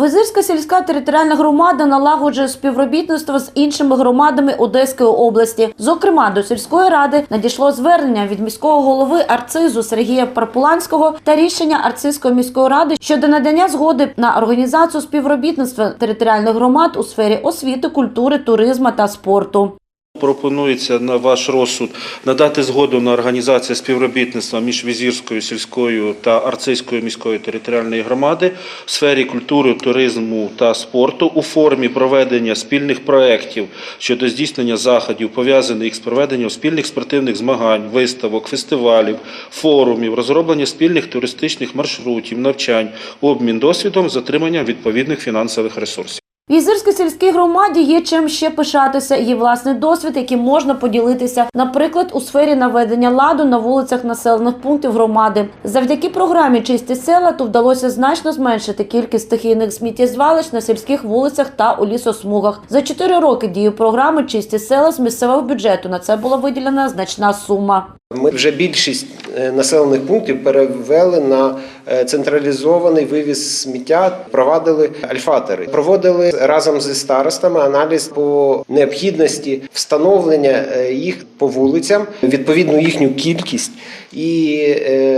Визирська сільська територіальна громада налагоджує співробітництво з іншими громадами Одеської області. Зокрема, до сільської ради надійшло звернення від міського голови Арцизу Сергія Парпуланського та рішення Арцизької міської ради щодо надання згоди на організацію співробітництва територіальних громад у сфері освіти, культури, туризму та спорту. Пропонується на ваш розсуд надати згоду на організацію співробітництва між Візірською сільською та Арцизькою міською територіальної громади в сфері культури, туризму та спорту у формі проведення спільних проєктів щодо здійснення заходів, пов'язаних з проведенням спільних спортивних змагань, виставок, фестивалів, форумів, розроблення спільних туристичних маршрутів, навчань, обмін досвідом з отриманням відповідних фінансових ресурсів. В Ізирській сільській громаді є чим ще пишатися. Є власний досвід, яким можна поділитися, наприклад, у сфері наведення ладу на вулицях населених пунктів громади. Завдяки програмі Чисті села то вдалося значно зменшити кількість стихійних сміттєзвалищ на сільських вулицях та у лісосмугах. За чотири роки дії програми Чисті села з місцевого бюджету на це була виділена значна сума. Ми вже більшість е, населених пунктів перевели на е, централізований вивіз сміття, провадили альфатори, проводили разом зі старостами аналіз по необхідності встановлення е, їх по вулицям, відповідну їхню кількість і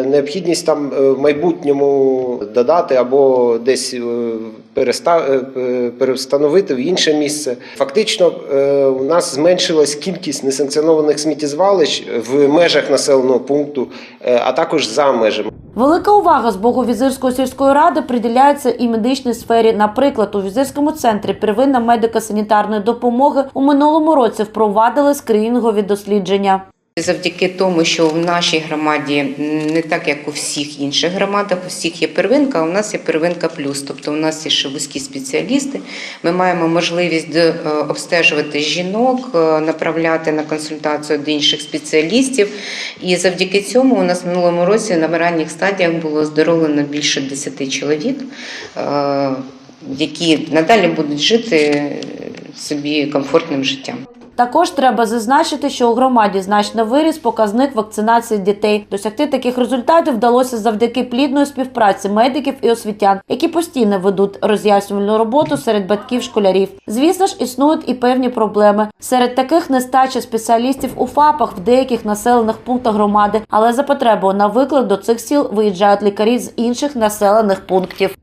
необхідність там в майбутньому додати або десь переста- перестановити в інше місце. Фактично, у нас зменшилась кількість несанкціонованих сміттєзвалищ в межах населеного пункту, е, а також за межами. Велика увага з боку Візирської сільської ради приділяється і медичній сфері. Наприклад, у Візирському центрі первинна медико-санітарної допомоги у минулому році впровадили скринінгові дослідження. Завдяки тому, що в нашій громаді не так, як у всіх інших громадах, у всіх є первинка, а у нас є первинка плюс. Тобто у нас є ще вузькі спеціалісти. Ми маємо можливість е, обстежувати жінок, е, направляти на консультацію до інших спеціалістів. І завдяки цьому у нас в минулому році на ранніх стадіях було оздоровлено більше 10 чоловік, е, які надалі будуть жити собі комфортним життям. Також треба зазначити, що у громаді значно виріс показник вакцинації дітей. Досягти таких результатів вдалося завдяки плідної співпраці медиків і освітян, які постійно ведуть роз'яснювальну роботу серед батьків школярів. Звісно ж, існують і певні проблеми. Серед таких нестача спеціалістів у ФАПах в деяких населених пунктах громади, але за потребою на виклик до цих сіл виїжджають лікарі з інших населених пунктів.